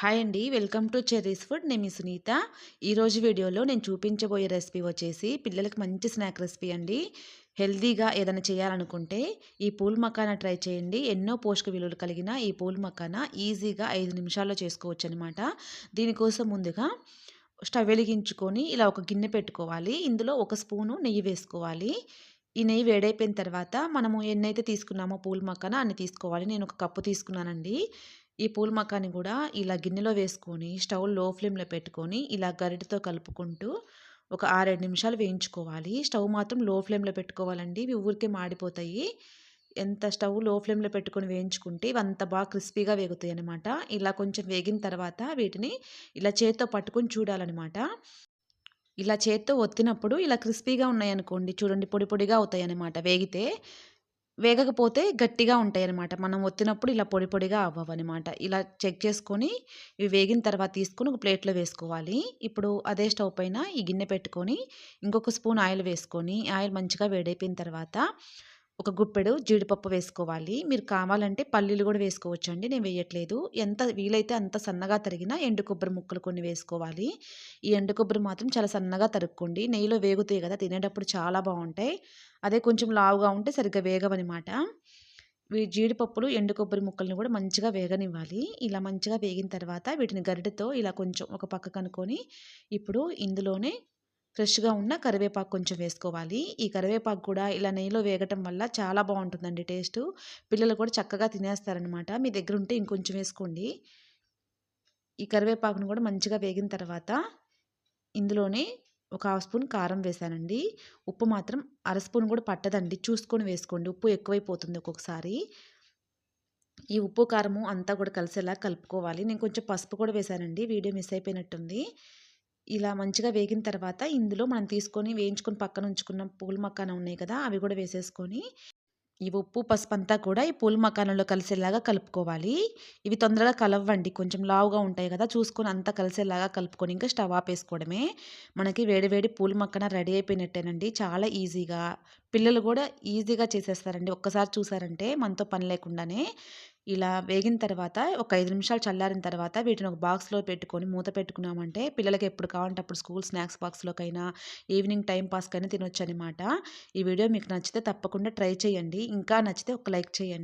Hi అండి. Welcome to cherry's food. నేను మీ సునీత. ఈరోజు వీడియోలో నేను చూపించబోయే రెసిపీ వచ్చేసి పిల్లలకి మంచి స్నాక్ రెసిపీ అండి. హెల్దీగా ఏదైనా చేయాలనుకుంటే ఈ పూల్ మకానా ట్రై చేయండి. ఎన్నో పోషక విలువలు కలిగిన ఈ పూల్ మకానా ఈజీగా ఐదు నిమిషాల్లో చేసుకోవచ్చు అనమాట దీనికోసం ముందుగా స్టవ్ వెలిగించుకొని ఇలా ఒక గిన్నె పెట్టుకోవాలి. ఇందులో ఒక స్పూను నెయ్యి వేసుకోవాలి. ఈ నెయ్యి వేడైపోయిన తర్వాత మనము ఎన్నైతే తీసుకున్నామో పూల్ మక్కన అన్ని తీసుకోవాలి. నేను ఒక కప్పు తీసుకున్నానండి. ఈ పూల్ మక్కాని కూడా ఇలా గిన్నెలో వేసుకొని స్టవ్లో ఫ్లేమ్లో పెట్టుకొని ఇలా గరిటతో కలుపుకుంటూ ఒక ఆరేడు నిమిషాలు వేయించుకోవాలి. స్టవ్ మాత్రం లో ఫ్లేమ్లో పెట్టుకోవాలండి. ఇవి ఊరికే మాడిపోతాయి. ఎంత స్టవ్లో ఫ్లేమ్లో పెట్టుకొని వేయించుకుంటే ఇవి అంత బాగా క్రిస్పీగా వేగుతాయి అనమాట ఇలా కొంచెం వేగిన తర్వాత వీటిని ఇలా చేత్తో పట్టుకొని చూడాలన్నమాట. ఇలా చేత్తో ఒత్తినప్పుడు ఇలా క్రిస్పీగా ఉన్నాయనుకోండి చూడండి పొడి పొడిగా అవుతాయి అనమాట వేగితే. వేగకపోతే గట్టిగా ఉంటాయి అన్నమాట మనం ఒత్తినప్పుడు ఇలా పొడి పొడిగా అవ్వవన్నమాట. ఇలా చెక్ చేసుకొని ఇవి వేగిన తర్వాత తీసుకొని ఒక ప్లేట్లో వేసుకోవాలి. ఇప్పుడు అదే స్టవ్ పైన ఈ గిన్నె పెట్టుకొని ఇంకొక స్పూన్ ఆయిల్ వేసుకొని ఆయిల్ మంచిగా వేడైపోయిన తర్వాత ఒక గుప్పెడు జీడిపప్పు వేసుకోవాలి. మీరు కావాలంటే పల్లీలు కూడా వేసుకోవచ్చు అండి నేను వేయట్లేదు. ఎంత వీలైతే అంత సన్నగా తరిగిన ఎండు కొబ్బరి ముక్కలు కొన్ని వేసుకోవాలి. ఈ ఎండు కొబ్బరి మాత్రం చాలా సన్నగా తరుక్కోండి. నెయ్యిలో వేగుతాయి కదా తినేటప్పుడు చాలా బాగుంటాయి. అదే కొంచెం లావుగా ఉంటే సరిగ్గా వేగవన్నమాట జీడిపప్పులు ఎండు కొబ్బరి ముక్కల్ని కూడా మంచిగా వేగనివ్వాలి. ఇలా మంచిగా వేగిన తర్వాత వీటిని గరిటెతో ఇలా కొంచెం ఒక పక్క కనుక్కొని ఇప్పుడు ఇందులోనే ఫ్రెష్గా ఉన్న కరివేపాకు కొంచెం వేసుకోవాలి. ఈ కరివేపాకు కూడా ఇలా నెయ్యిలో వేగటం వల్ల చాలా బాగుంటుందండి టేస్ట్. పిల్లలు కూడా చక్కగా తినేస్తారనమాట మీ దగ్గర ఉంటే ఇంకొంచెం వేసుకోండి. ఈ కరివేపాకును కూడా మంచిగా వేగిన తర్వాత ఇందులోనే ఒక హాఫ్ స్పూన్ కారం వేసానండి. ఉప్పు మాత్రం అర స్పూన్ కూడా పట్టదండి. చూసుకొని వేసుకోండి. ఉప్పు ఎక్కువైపోతుంది ఒక్కొక్కసారి. ఈ ఉప్పు కారము అంతా కూడా కలిసేలా కలుపుకోవాలి. నేను కొంచెం పసుపు కూడా వేసానండి. వీడియో మిస్ అయిపోయినట్టుంది. ఇలా మంచిగా వేగిన తర్వాత ఇందులో మనం తీసుకొని వేయించుకొని పక్కన ఉంచుకున్న పూల మక్కాన ఉన్నాయి కదా అవి కూడా వేసేసుకొని ఈ ఉప్పు పసుపు అంతా కూడా ఈ పూల మకానంలో కలిసేలాగా కలుపుకోవాలి. ఇవి తొందరగా కలవ్వండి. కొంచెం లావుగా ఉంటాయి కదా చూసుకొని అంతా కలిసేలాగా కలుపుకొని ఇంకా స్టవ్ ఆపేసుకోవడమే మనకి వేడివేడి పూల మక్కన రెడీ అయిపోయినట్టేనండి. చాలా ఈజీగా. పిల్లలు కూడా ఈజీగా చేసేస్తారండి. ఒక్కసారి చూసారంటే మనతో పని లేకుండానే. ఇలా వేగిన తర్వాత ఒక ఐదు నిమిషాలు చల్లారిన తర్వాత వీటిని ఒక బాక్స్లో పెట్టుకొని మూత పెట్టుకున్నామంటే పిల్లలకి ఎప్పుడు కావాలంటే అప్పుడు స్కూల్ స్నాక్స్ బాక్స్లోకైనా ఈవినింగ్ టైం పాస్కైనా తినొచ్చు అనమాట ఈ వీడియో మీకు నచ్చితే తప్పకుండా ట్రై చేయండి. ఇంకా నచ్చితే ఒక లైక్ చేయండి.